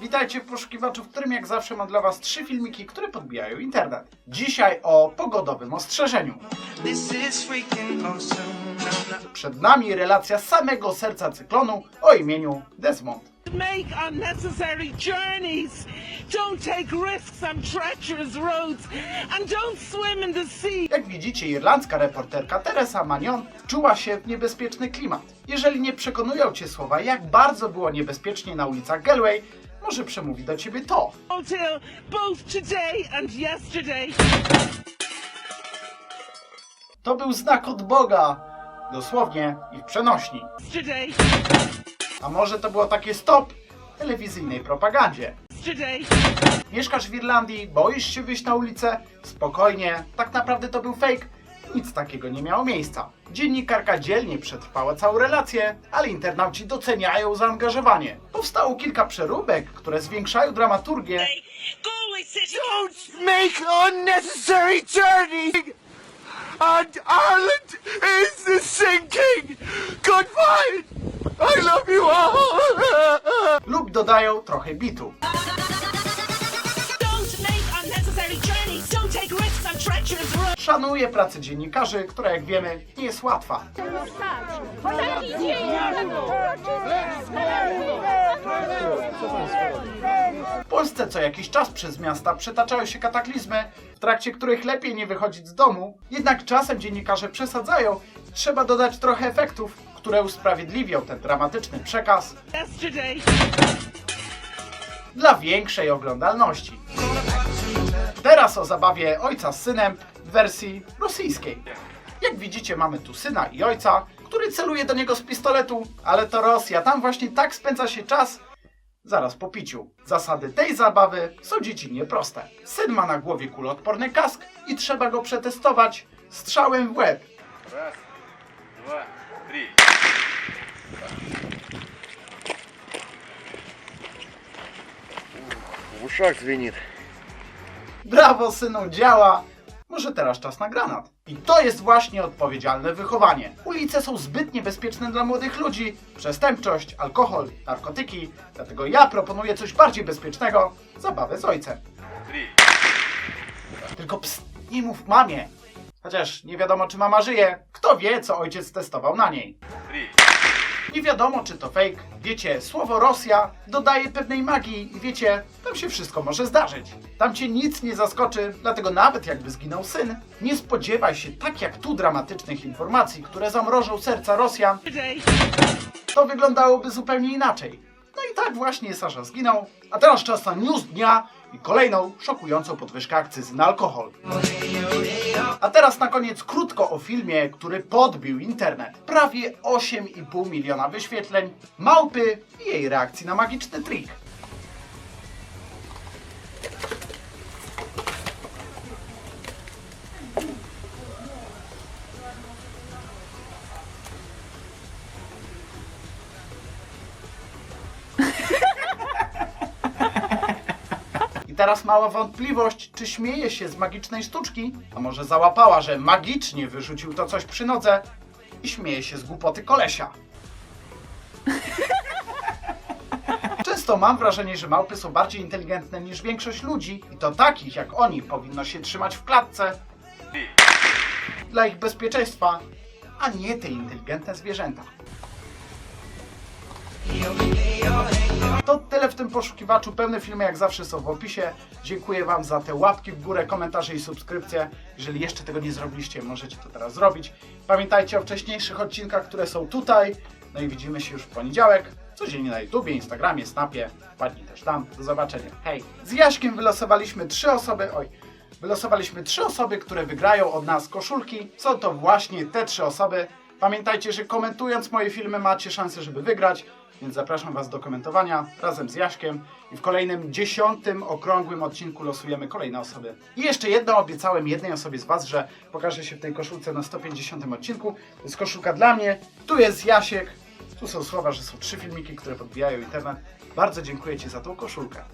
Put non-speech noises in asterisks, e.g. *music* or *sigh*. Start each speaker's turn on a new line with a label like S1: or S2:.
S1: Witajcie w poszukiwaczu, w którym jak zawsze mam dla Was trzy filmiki, które podbijają internet. Dzisiaj o pogodowym ostrzeżeniu. Przed nami relacja samego serca cyklonu o imieniu Desmond.
S2: make unnecessary journeys. Don't take risks on treacherous roads. And don't swim in the sea.
S1: Jak widzicie, irlandzka reporterka Teresa Manion czuła się w niebezpieczny klimat. Jeżeli nie przekonują Cię słowa, jak bardzo było niebezpiecznie na ulicach Galway, może przemówi do Ciebie to.
S2: Until both today and yesterday.
S1: To był znak od Boga. Dosłownie i w przenośni.
S2: Yesterday.
S1: A może to było takie stop telewizyjnej propagandzie.
S2: Yesterday.
S1: Mieszkasz w Irlandii, boisz się wyjść na ulicę? Spokojnie, tak naprawdę to był fake. Nic takiego nie miało miejsca. Dziennikarka dzielnie przetrwała całą relację, ale internauci doceniają zaangażowanie. Powstało kilka przeróbek, które zwiększają dramaturgię,
S2: Don't make unnecessary. And Ireland is sinking. Goodbye. I love you all.
S1: lub dodają trochę bitu. Szanuję pracę dziennikarzy, która jak wiemy nie jest łatwa. W Polsce co jakiś czas przez miasta przetaczają się kataklizmy, w trakcie których lepiej nie wychodzić z domu, jednak czasem dziennikarze przesadzają trzeba dodać trochę efektów, które usprawiedliwią ten dramatyczny przekaz dla większej oglądalności. Teraz o zabawie ojca z synem w wersji rosyjskiej. Jak widzicie, mamy tu syna i ojca, który celuje do niego z pistoletu, ale to Rosja, tam właśnie tak spędza się czas, Zaraz po piciu. Zasady tej zabawy są dzieci nieproste. Syn ma na głowie kuloodporny kask i trzeba go przetestować strzałem w łeb.
S3: Raz, dwa, trzy. W uszach zwinit.
S1: Brawo synu, działa! że teraz czas na granat. I to jest właśnie odpowiedzialne wychowanie. Ulice są zbyt niebezpieczne dla młodych ludzi, przestępczość, alkohol, narkotyki, dlatego ja proponuję coś bardziej bezpiecznego, zabawę z ojcem. Tylko pst, nie mów mamie. Chociaż nie wiadomo czy mama żyje, kto wie co ojciec testował na niej. Nie wiadomo czy to fake, wiecie, słowo Rosja dodaje pewnej magii i wiecie, tam się wszystko może zdarzyć. Tam cię nic nie zaskoczy, dlatego nawet jakby zginął syn, nie spodziewaj się tak jak tu dramatycznych informacji, które zamrożą serca Rosjan, to wyglądałoby zupełnie inaczej. No i tak właśnie Sasza zginął, a teraz czas na news dnia i kolejną szokującą podwyżkę akcyzy na alkohol. A teraz na koniec krótko o filmie, który podbił internet. Prawie 8,5 miliona wyświetleń, małpy i jej reakcji na magiczny trik. teraz mała wątpliwość, czy śmieje się z magicznej sztuczki, a może załapała, że magicznie wyrzucił to coś przy nodze i śmieje się z głupoty kolesia. *laughs* Często mam wrażenie, że małpy są bardziej inteligentne niż większość ludzi i to takich jak oni powinno się trzymać w klatce dla ich bezpieczeństwa, a nie te inteligentne zwierzęta. To tyle w tym poszukiwaczu. Pełne filmy jak zawsze są w opisie. Dziękuję Wam za te łapki w górę, komentarze i subskrypcje. Jeżeli jeszcze tego nie zrobiliście, możecie to teraz zrobić. Pamiętajcie o wcześniejszych odcinkach, które są tutaj. No i widzimy się już w poniedziałek. Codziennie na YouTubie, Instagramie, Snapie. Wpadnij też tam. Do zobaczenia. Hej! Z Jaśkiem wylosowaliśmy trzy osoby. Oj, Wylosowaliśmy trzy osoby, które wygrają od nas koszulki. Są to właśnie te trzy osoby. Pamiętajcie, że komentując moje filmy macie szansę, żeby wygrać, więc zapraszam Was do komentowania razem z Jaśkiem. I w kolejnym dziesiątym okrągłym odcinku losujemy kolejne osoby. I jeszcze jedno obiecałem jednej osobie z Was, że pokaże się w tej koszulce na 150 odcinku. To jest koszulka dla mnie. Tu jest Jasiek. Tu są słowa, że są trzy filmiki, które podbijają internet. Bardzo dziękuję Ci za tą koszulkę.